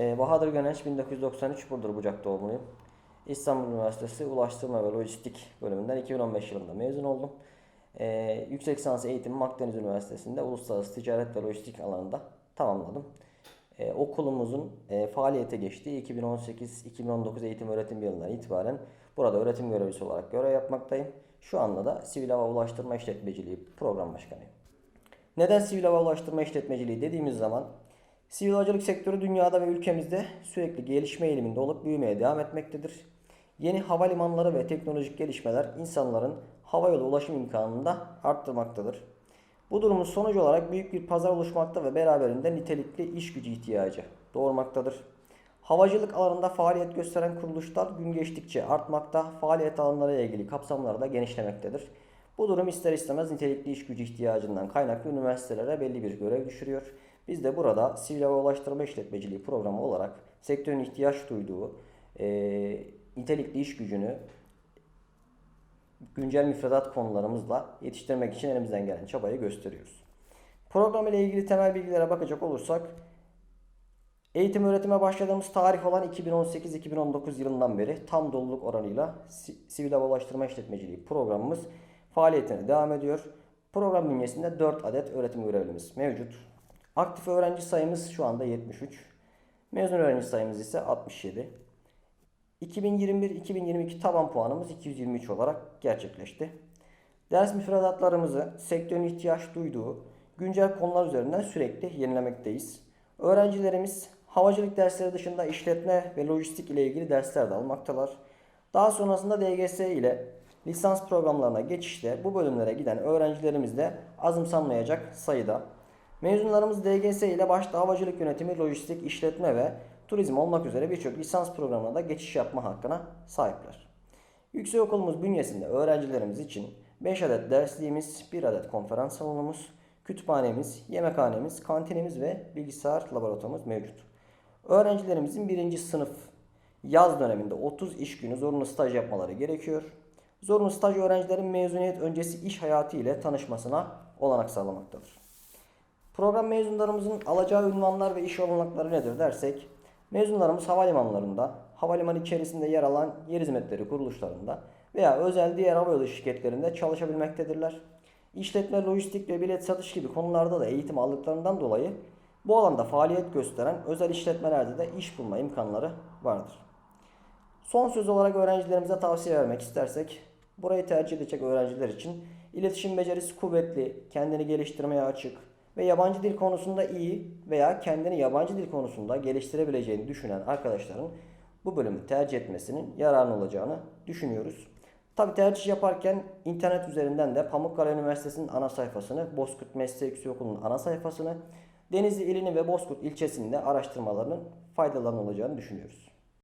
Ee, Bahadır Gönenç 1993 Burdur Bucak doğumluyum. İstanbul Üniversitesi Ulaştırma ve Lojistik bölümünden 2015 yılında mezun oldum. Ee, yüksek lisans eğitimimi Akdeniz Üniversitesi'nde Uluslararası Ticaret ve Lojistik alanında tamamladım. Ee, okulumuzun e, faaliyete geçtiği 2018-2019 eğitim öğretim yılından itibaren burada öğretim görevlisi olarak görev yapmaktayım. Şu anda da Sivil Hava Ulaştırma İşletmeciliği Program Başkanıyım. Neden sivil hava ulaştırma işletmeciliği dediğimiz zaman sivil havacılık sektörü dünyada ve ülkemizde sürekli gelişme eğiliminde olup büyümeye devam etmektedir. Yeni havalimanları ve teknolojik gelişmeler insanların havayolu ulaşım imkanını da arttırmaktadır. Bu durumun sonucu olarak büyük bir pazar oluşmakta ve beraberinde nitelikli iş gücü ihtiyacı doğurmaktadır. Havacılık alanında faaliyet gösteren kuruluşlar gün geçtikçe artmakta, faaliyet alanlarıyla ilgili kapsamları da genişlemektedir. Bu durum ister istemez nitelikli iş gücü ihtiyacından kaynaklı üniversitelere belli bir görev düşürüyor. Biz de burada Sivil Hava Ulaştırma İşletmeciliği programı olarak sektörün ihtiyaç duyduğu e, nitelikli iş gücünü güncel müfredat konularımızla yetiştirmek için elimizden gelen çabayı gösteriyoruz. Program ile ilgili temel bilgilere bakacak olursak Eğitim öğretime başladığımız tarih olan 2018-2019 yılından beri tam doluluk oranıyla Si- Sivil Hava Ulaştırma İşletmeciliği programımız faaliyetine devam ediyor. Program bünyesinde 4 adet öğretim görevlimiz mevcut. Aktif öğrenci sayımız şu anda 73. Mezun öğrenci sayımız ise 67. 2021-2022 taban puanımız 223 olarak gerçekleşti. Ders müfredatlarımızı sektörün ihtiyaç duyduğu güncel konular üzerinden sürekli yenilemekteyiz. Öğrencilerimiz havacılık dersleri dışında işletme ve lojistik ile ilgili dersler de almaktalar. Daha sonrasında DGS ile lisans programlarına geçişte bu bölümlere giden öğrencilerimiz de azımsanmayacak sayıda. Mezunlarımız DGS ile başta havacılık yönetimi, lojistik, işletme ve turizm olmak üzere birçok lisans programına da geçiş yapma hakkına sahipler. Yüksekokulumuz bünyesinde öğrencilerimiz için 5 adet dersliğimiz, 1 adet konferans salonumuz, kütüphanemiz, yemekhanemiz, kantinimiz ve bilgisayar laboratuvarımız mevcut. Öğrencilerimizin birinci sınıf yaz döneminde 30 iş günü zorunlu staj yapmaları gerekiyor. Zorunlu staj öğrencilerin mezuniyet öncesi iş hayatı ile tanışmasına olanak sağlamaktadır. Program mezunlarımızın alacağı ünvanlar ve iş olanakları nedir dersek, mezunlarımız havalimanlarında, havalimanı içerisinde yer alan yer hizmetleri kuruluşlarında veya özel diğer havayolu şirketlerinde çalışabilmektedirler. İşletme, lojistik ve bilet satış gibi konularda da eğitim aldıklarından dolayı bu alanda faaliyet gösteren özel işletmelerde de iş bulma imkanları vardır. Son söz olarak öğrencilerimize tavsiye vermek istersek, burayı tercih edecek öğrenciler için iletişim becerisi kuvvetli, kendini geliştirmeye açık ve yabancı dil konusunda iyi veya kendini yabancı dil konusunda geliştirebileceğini düşünen arkadaşların bu bölümü tercih etmesinin yararlı olacağını düşünüyoruz. Tabi tercih yaparken internet üzerinden de Pamukkale Üniversitesi'nin ana sayfasını, Bozkurt Meslek Yüksekokulu'nun ana sayfasını, Denizli ilini ve Bozkurt ilçesinde araştırmalarının faydalarının olacağını düşünüyoruz.